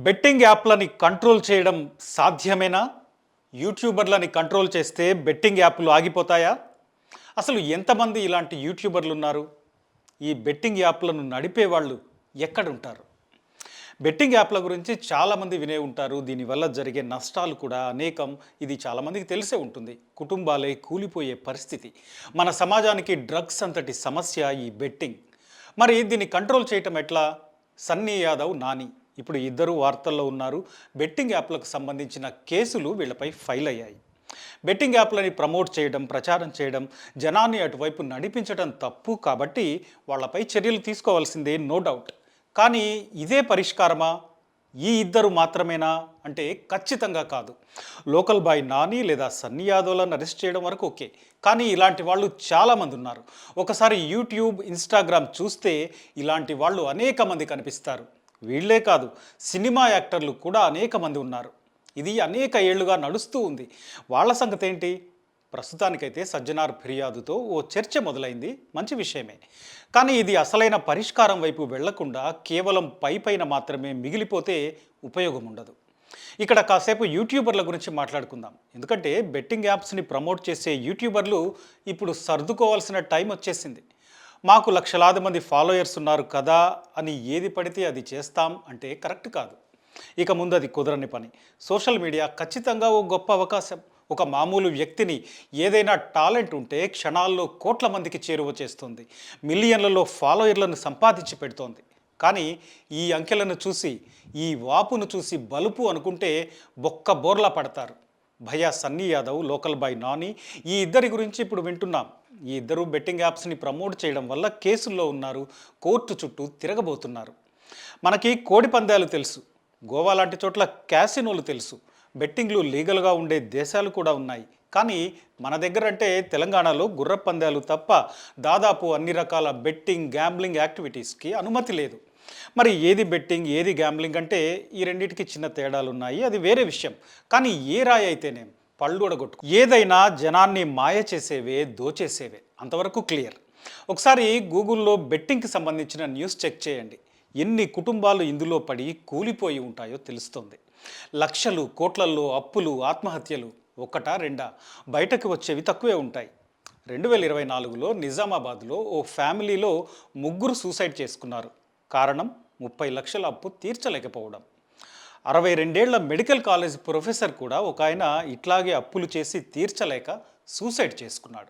Betting యాప్లని control చేయడం సాధ్యమేనా? యూట్యూబర్లని control చేస్తే బెట్టింగ్ యాప్లు ఆగిపోతాయా? అసలు ఎంతమంది ఇలాంటి యూట్యూబర్లు ఉన్నారు ఈ బెట్టింగ్ యాప్లను నడిపే వాళ్ళు ఎక్కడుంటారు? బెట్టింగ్ యాప్ల గురించి చాలామంది వినే ఉంటారు. దీనివల్ల జరిగే నష్టాలు కూడా అనేకం. ఇది చాలామందికి తెలిసే ఉంటుంది. కుటుంబాలే కూలిపోయే పరిస్థితి. మన సమాజానికి డ్రగ్స్ అంతటి సమస్య ఈ బెట్టింగ్. మరి దీన్ని కంట్రోల్ చేయటం ఎట్లా? సన్నీ యాదవ్ నాని. ఇప్పుడు ఇద్దరు వార్తల్లో ఉన్నారు. బెట్టింగ్ యాప్లకు సంబంధించిన కేసులు వీళ్ళపై ఫైల్ అయ్యాయి. బెట్టింగ్ యాప్లని ప్రమోట్ చేయడం ప్రచారం చేయడం జనాన్ని అటువైపు నడిపించడం తప్పు కాబట్టి వాళ్ళపై చర్యలు తీసుకోవాల్సిందే నో డౌట్. కానీ ఇదే పరిష్కారమా? ఈ ఇద్దరు మాత్రమేనా? అంటే ఖచ్చితంగా కాదు. లోకల్ బాయ్ నాని లేదా సన్నీ యాదవ్లను అరెస్ట్ చేయడం వరకు ఓకే. కానీ ఇలాంటి వాళ్ళు చాలామంది ఉన్నారు. ఒకసారి యూట్యూబ్ ఇన్స్టాగ్రామ్ చూస్తే ఇలాంటి వాళ్ళు అనేక మంది కనిపిస్తారు. వీళ్ళే కాదు సినిమా యాక్టర్లు కూడా అనేక మంది ఉన్నారు. ఇది అనేక ఏళ్ళుగా నడుస్తూ ఉంది. వాళ్ళ సంగతి ఏంటి ప్రస్తుతానికైతే సజ్జనార్ ఫిర్యాదుతో ఓ చర్చ మొదలైంది. మంచి విషయమే. కానీ ఇది అసలైన పరిష్కారం వైపు వెళ్ళకుండా కేవలం పై పైన మాత్రమే మిగిలిపోతే ఉపయోగం ఉండదు ఇక్కడ కాసేపు యూట్యూబర్ల గురించి మాట్లాడుకుందాం. ఎందుకంటే బెట్టింగ్ యాప్స్ని ప్రమోట్ చేసే యూట్యూబర్లు ఇప్పుడు సర్దుకోవాల్సిన టైం వచ్చేసింది. మాకు లక్షలాది మంది ఫాలోయర్స్ ఉన్నారు కదా అని ఏది పడితే అది చేస్తాం అంటే కరెక్ట్ కాదు. ఇక ముందు అది కుదరని పని. సోషల్ మీడియా ఖచ్చితంగా ఓ గొప్ప అవకాశం. ఒక మామూలు వ్యక్తిని ఏదైనా టాలెంట్ ఉంటే క్షణాల్లో కోట్ల మందికి చేరువ చేస్తుంది. మిలియన్లలో ఫాలోయర్లను సంపాదించి పెడుతోంది. కానీ ఈ అంకెలను చూసి ఈ వాపును చూసి బలుపు అనుకుంటే బొక్క బోర్లా పడతారు. భయా Sunny Yadav local boy Nani ఈ ఇద్దరి గురించి ఇప్పుడు వింటున్నాం. ఈ ఇద్దరు బెట్టింగ్ యాప్స్ని ప్రమోట్ చేయడం వల్ల కేసుల్లో ఉన్నారు కోర్టు చుట్టూ తిరగబోతున్నారు. మనకి కోడి పందాలు తెలుసు గోవా లాంటి చోట్ల క్యాసినోలు తెలుసు బెట్టింగ్లు లీగల్గా ఉండే దేశాలు కూడా ఉన్నాయి. కానీ మన దగ్గర అంటే తెలంగాణలో గుర్ర పందాలు తప్ప దాదాపు అన్ని రకాల బెట్టింగ్ గ్యాంబ్లింగ్ యాక్టివిటీస్కి అనుమతి లేదు. మరి ఏది బెట్టింగ్ ఏది గ్యాంబ్లింగ్ అంటే ఈ రెండింటికి చిన్న తేడాలు ఉన్నాయి అది వేరే విషయం. కానీ ఏ రాయి అయితేనేం? పళ్ళు ఒడగొట్టు ఏదైనా జనాన్ని మాయ చేసేవే దోచేసేవే. అంతవరకు క్లియర్. ఒకసారి గూగుల్లో బెట్టింగ్కి సంబంధించిన న్యూస్ చెక్ చేయండి. ఎన్ని కుటుంబాలు ఇందులో పడి కూలిపోయి ఉంటాయో తెలుస్తుంది. లక్షలు కోట్లల్లో అప్పులు ఆత్మహత్యలు ఒకటా రెండా? బయటకు వచ్చేవి తక్కువే ఉంటాయి. రెండు వేల ఇరవై నాలుగులో నిజామాబాద్లో ఓ ఫ్యామిలీలో ముగ్గురు సూసైడ్ చేసుకున్నారు. కారణం ముప్పై లక్షల అప్పు తీర్చలేకపోవడం. అరవై రెండేళ్ళ మెడికల్ కాలేజ్ ప్రొఫెసర్ కూడా ఒక ఆయన ఇట్లాగే అప్పులు చేసి తీర్చలేక సూసైడ్ చేసుకున్నాడు.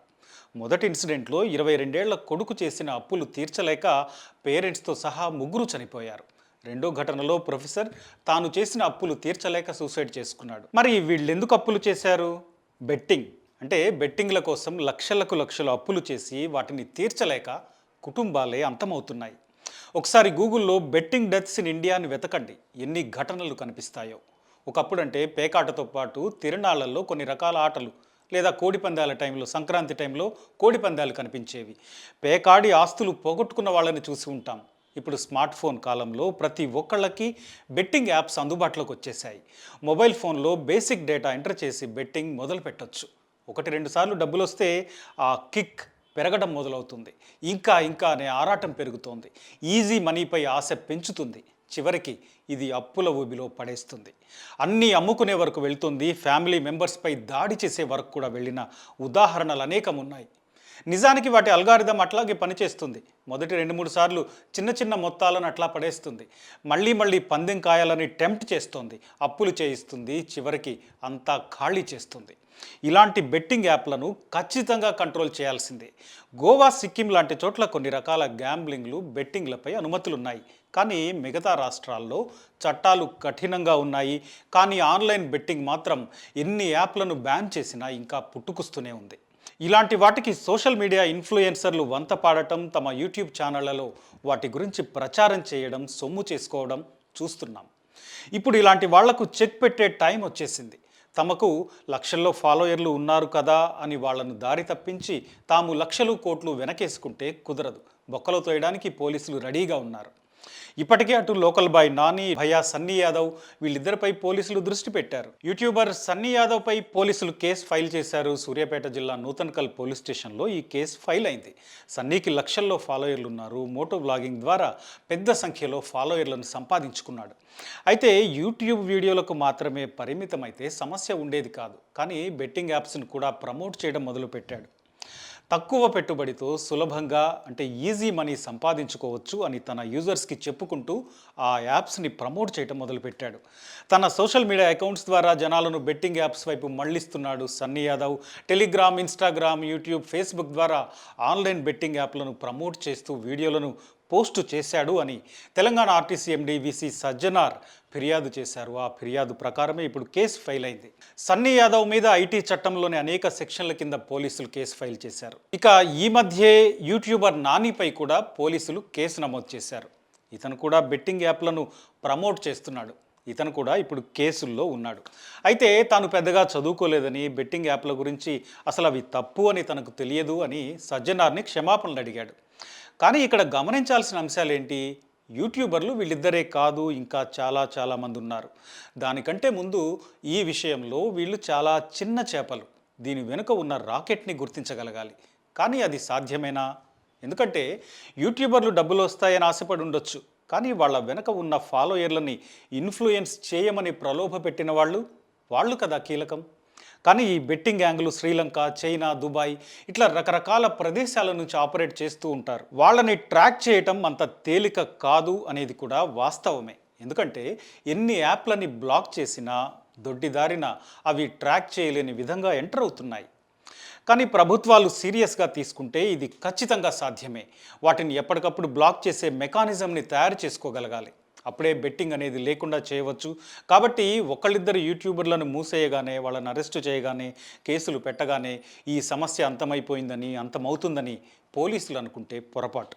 మొదటి ఇన్సిడెంట్లో ఇరవై రెండేళ్ళ కొడుకు చేసిన అప్పులు తీర్చలేక పేరెంట్స్తో సహా ముగ్గురు చనిపోయారు. రెండో ఘటనలో ప్రొఫెసర్ తాను చేసిన అప్పులు తీర్చలేక సూసైడ్ చేసుకున్నాడు. మరి వీళ్ళెందుకు అప్పులు చేశారు? బెట్టింగ్. అంటే బెట్టింగ్ల కోసం లక్షలకు లక్షలు అప్పులు చేసి వాటిని తీర్చలేక కుటుంబాలే అంతమవుతున్నాయి. ఒకసారి గూగుల్లో బెట్టింగ్ డెత్స్ ఇన్ ఇండియా అని వెతకండి. ఎన్ని ఘటనలు కనిపిస్తాయో. ఒకప్పుడంటే పేకాటతో పాటు తిరణాళ్ళలో కొన్ని రకాల ఆటలు లేదా కోడి పందాల టైంలో సంక్రాంతి టైంలో కోడి పందాలు కనిపించేవి. పేకాడి ఆస్తులు పోగొట్టుకున్న వాళ్ళని చూసి ఉంటాం. ఇప్పుడు స్మార్ట్ ఫోన్ కాలంలో ప్రతి ఒక్కళ్ళకి బెట్టింగ్ యాప్స్ అందుబాటులోకి వచ్చేసాయి మొబైల్ ఫోన్లో బేసిక్ డేటా ఎంటర్ చేసి బెట్టింగ్ మొదలు పెట్టొచ్చు ఒకటి రెండు సార్లు డబ్బులు వస్తే ఆ కిక్ పెరగడం మొదలవుతుంది. ఇంకా ఇంకా అనే ఆరాటం పెరుగుతోంది. ఈజీ మనీపై ఆశ పెంచుతుంది. చివరికి ఇది అప్పుల ఊబిలో పడేస్తుంది. అన్నీ అమ్ముకునే వరకు వెళ్తుంది. ఫ్యామిలీ మెంబర్స్పై దాడి చేసే వరకు కూడా వెళ్ళిన ఉదాహరణలు అనేకం ఉన్నాయి నిజానికి వాటి అల్గారిథం అట్లాగే పనిచేస్తుంది. మొదటి రెండు మూడు సార్లు చిన్న చిన్న మొత్తాలను అట్లా పడేస్తుంది. మళ్ళీ మళ్ళీ పందెం కాయాలని టెంప్ట్ చేస్తుంది. అప్పులు చేయిస్తుంది. చివరికి అంతా ఖాళీ చేస్తుంది. ఇలాంటి బెట్టింగ్ యాప్లను ఖచ్చితంగా కంట్రోల్ చేయాల్సిందే. గోవా సిక్కిం లాంటి చోట్ల కొన్ని రకాల గ్యాంబ్లింగ్లు బెట్టింగ్లపై అనుమతులున్నాయి. కానీ మిగతా రాష్ట్రాల్లో చట్టాలు కఠినంగా ఉన్నాయి. కానీ ఆన్లైన్ బెట్టింగ్ మాత్రం ఎన్ని యాప్లను బ్యాన్ చేసినా ఇంకా పుట్టుకొస్తూనే ఉంది. ఇలాంటి వాటికి సోషల్ మీడియా ఇన్ఫ్లుయెన్సర్లు వంత పాడటం తమ యూట్యూబ్ ఛానళ్ళలో వాటి గురించి ప్రచారం చేయడం సొమ్ము చేసుకోవడం చూస్తున్నాం. ఇప్పుడు ఇలాంటి వాళ్ళకు చెక్ పెట్టే టైం వచ్చేసింది. తమకు లక్షల్లో ఫాలోయర్లు ఉన్నారు కదా అని వాళ్ళను దారి తప్పించి తాము లక్షలు కోట్లు వెనకేసుకుంటే కుదరదు. బొక్కలో తోయడానికి పోలీసులు రెడీగా ఉన్నారు. ఇప్పటికే అటు లోకల్ బాయ్ నాని భయా సన్నీ యాదవ్ వీళ్ళిద్దరిపై పోలీసులు దృష్టి పెట్టారు. యూట్యూబర్ సన్నీ యాదవ్ పై పోలీసులు కేసు ఫైల్ చేశారు. సూర్యాపేట జిల్లా నూతన్కల్ పోలీస్ స్టేషన్లో ఈ కేసు ఫైల్ అయింది. సన్నీకి లక్షల్లో ఫాలోయర్లు ఉన్నారు. మోటో బ్లాగింగ్ ద్వారా పెద్ద సంఖ్యలో ఫాలోయర్లను సంపాదించుకున్నాడు. అయితే యూట్యూబ్ వీడియోలకు మాత్రమే పరిమితమైతే సమస్య ఉండేది కాదు. కానీ బెట్టింగ్ యాప్స్ని కూడా ప్రమోట్ చేయడం మొదలుపెట్టాడు. తక్కువ పెట్టుబడితో సులభంగా అంటే ఈజీ మనీ సంపాదించుకోవచ్చు అని తన యూజర్స్కి చెప్పుకుంటూ ఆ యాప్స్ని ప్రమోట్ చేయడం మొదలుపెట్టాడు. తన సోషల్ మీడియా అకౌంట్స్ ద్వారా జనాలను బెట్టింగ్ యాప్స్ వైపు మళ్ళిస్తున్నాడు Sunny Yadav. Telegram Instagram YouTube Facebook ద్వారా ఆన్లైన్ బెట్టింగ్ యాప్లను ప్రమోట్ చేస్తూ వీడియోలను పోస్టు చేశాడు అని Telangana RTC MD VC Sajjanar ఫిర్యాదు చేశారు. ఆ ఫిర్యాదు ప్రకారమే ఇప్పుడు కేసు ఫైల్ అయింది. సన్నీ యాదవ్ మీద ఐటీ చట్టంలోని అనేక సెక్షన్ల కింద పోలీసులు కేసు ఫైల్ చేశారు. ఇక ఈ మధ్యే యూట్యూబర్ నానిపై కూడా పోలీసులు కేసు నమోదు చేశారు. ఇతను కూడా బెట్టింగ్ యాప్లను ప్రమోట్ చేస్తున్నాడు. ఇతను కూడా ఇప్పుడు కేసుల్లో ఉన్నాడు. అయితే తాను పెద్దగా చదువుకోలేదని బెట్టింగ్ యాప్ల గురించి అసలు అవి తప్పు అని తనకు తెలియదు అని సజ్జనార్ని క్షమాపణలు అడిగాడు. కానీ ఇక్కడ గమనించాల్సిన అంశాలు ఏంటి? యూట్యూబర్లు వీళ్ళిద్దరే కాదు ఇంకా చాలా చాలా మంది ఉన్నారు. దానికంటే ముందు ఈ విషయంలో వీళ్ళు చాలా చిన్న చేపలు. దీని వెనుక ఉన్న రాకెట్ని గుర్తించగలగాలి. కానీ అది సాధ్యమేనా? ఎందుకంటే యూట్యూబర్లు డబ్బులు వస్తాయని ఆశపడి ఉండొచ్చు. కానీ వాళ్ళ వెనక ఉన్న ఫాలోయర్లని ఇన్ఫ్లుయెన్స్ చేయమని ప్రలోభ పెట్టిన వాళ్ళు వాళ్ళు కదా కీలకం. కానీ ఈ betting angle Sri Lanka China Dubai ఇట్లా రకరకాల ప్రదేశాల నుంచి ఆపరేట్ చేస్తూ ఉంటారు. వాళ్ళని ట్రాక్ చేయటం అంత తేలిక కాదు అనేది కూడా వాస్తవమే. ఎందుకంటే ఎన్ని యాప్లని బ్లాక్ చేసినా దొడ్డిదారిన అవి ట్రాక్ చేయలేని విధంగా ఎంటర్ అవుతున్నాయి. కానీ ప్రభుత్వాలు సీరియస్గా తీసుకుంటే ఇది ఖచ్చితంగా సాధ్యమే. వాటిని ఎప్పటికప్పుడు బ్లాక్ చేసే మెకానిజంని తయారు చేసుకోగలగాలి. అప్పుడే బెట్టింగ్ అనేది లేకుండా చేయవచ్చు. కాబట్టి ఒకళ్ళిద్దరు యూట్యూబర్లను మూసేయగానే వాళ్ళని అరెస్టు చేయగానే కేసులు పెట్టగానే ఈ సమస్య అంతమైపోయిందని అంతమవుతుందని పోలీసులు అనుకుంటే పొరపాటు.